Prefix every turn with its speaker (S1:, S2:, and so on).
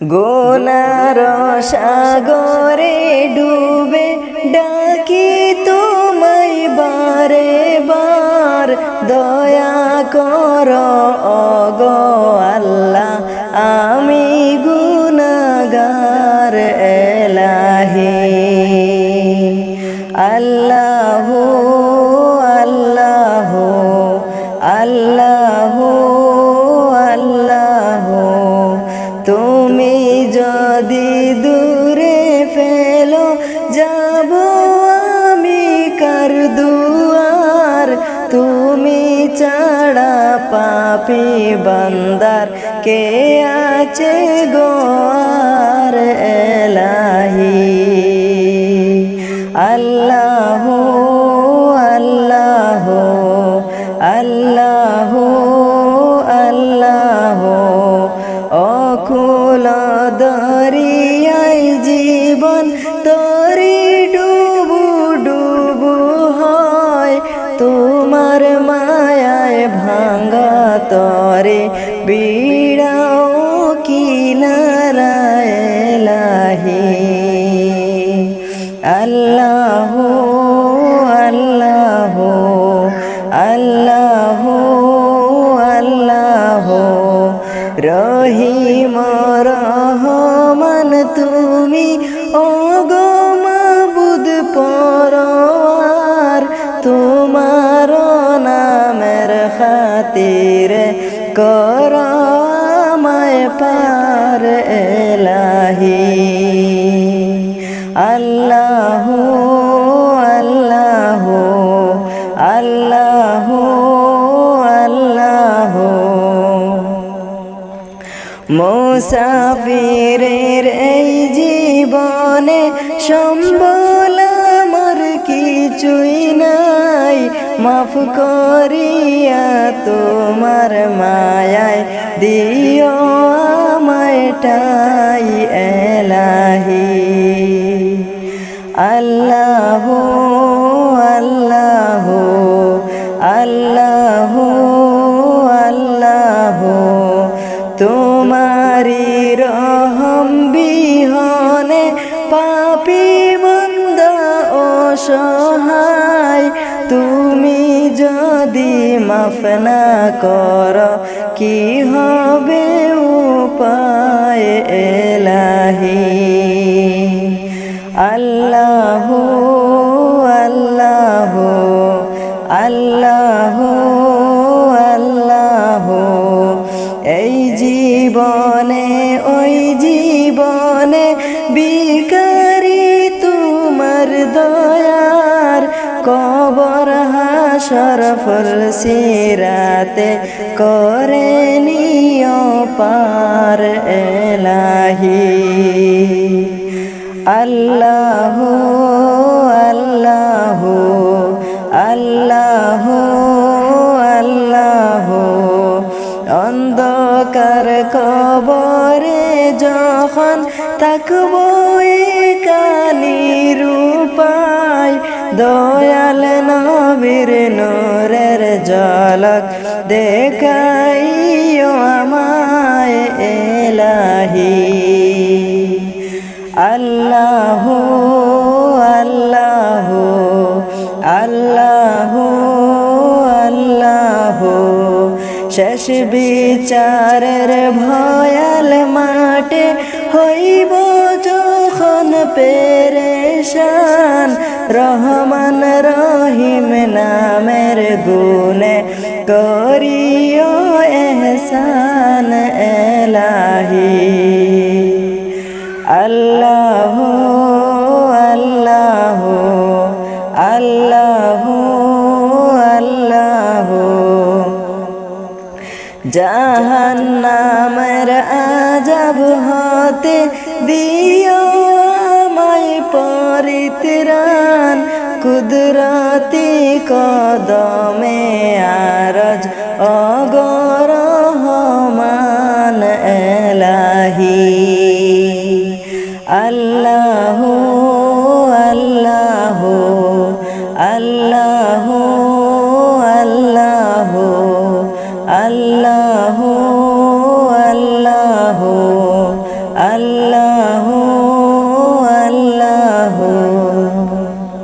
S1: গোনার সাগরে ডুবে ডাকি তোমায় বারে বার। দয়া কর অগ আল্লাহ আমি গুনাগার এলাহি। তুমি ছাড়া পাপি বান্দার কে আছে গোয়ার তোমার মায়ায় ভাঙ্গা তরে, বিড়াও কিনারায় লাহি আল্লাহ আল্লাহ আল্লাহ আল্লাহ, রহিম রহমান তুমি ওগো খাতির কর আমায় পার এলাহি। আল্লাহ আল্লাহ আল্লাহ আল্লাহ। মুসাফিরের এই জীবনে সম্বল আমার কিছুই মাফ করিয়া তোমার মায়ায় দিও আমায় টাই এলাহি। আল্লাহ আল্লাহ আল্লাহ আল্লাহ তোমারি রহম বিহনে পাপি মন্দ অসহায় তুমি যদি মাফ না কর, কি হবে উপায় এলাহি? আল্লাহ আল্লাহ আল্লাহ আল্লাহ। এই জীবনে, ওই জীবনে বিকারি তোমার দয়ার কবর হাসর ফুল সিরাতে করে নিয় পার এলাহি। আল্লাহ আল্লাহ আল্লাহ আল্লাহ। অন্ধকার কবরে যখন থাকব কানি রূপায় দয়াল নবীর নোরের জলক দেখাইও আমায় এলাহি। আল্লাহ আল্লাহ আল্লাহ আল্লাহ। শেষ বিচারের ভয়াল মাঠে হইব যখন পেরেশান। রহমান রহিম নামের গুনে করিও এহসান এলাহি। আল্লাহ আল্লাহ আল্লাহ আল্লাহ। জাহান্নামের আজাব হতে দিও আমায় কুদরাতি কদমে আরজ অগর মান এলাহি। আল্লাহ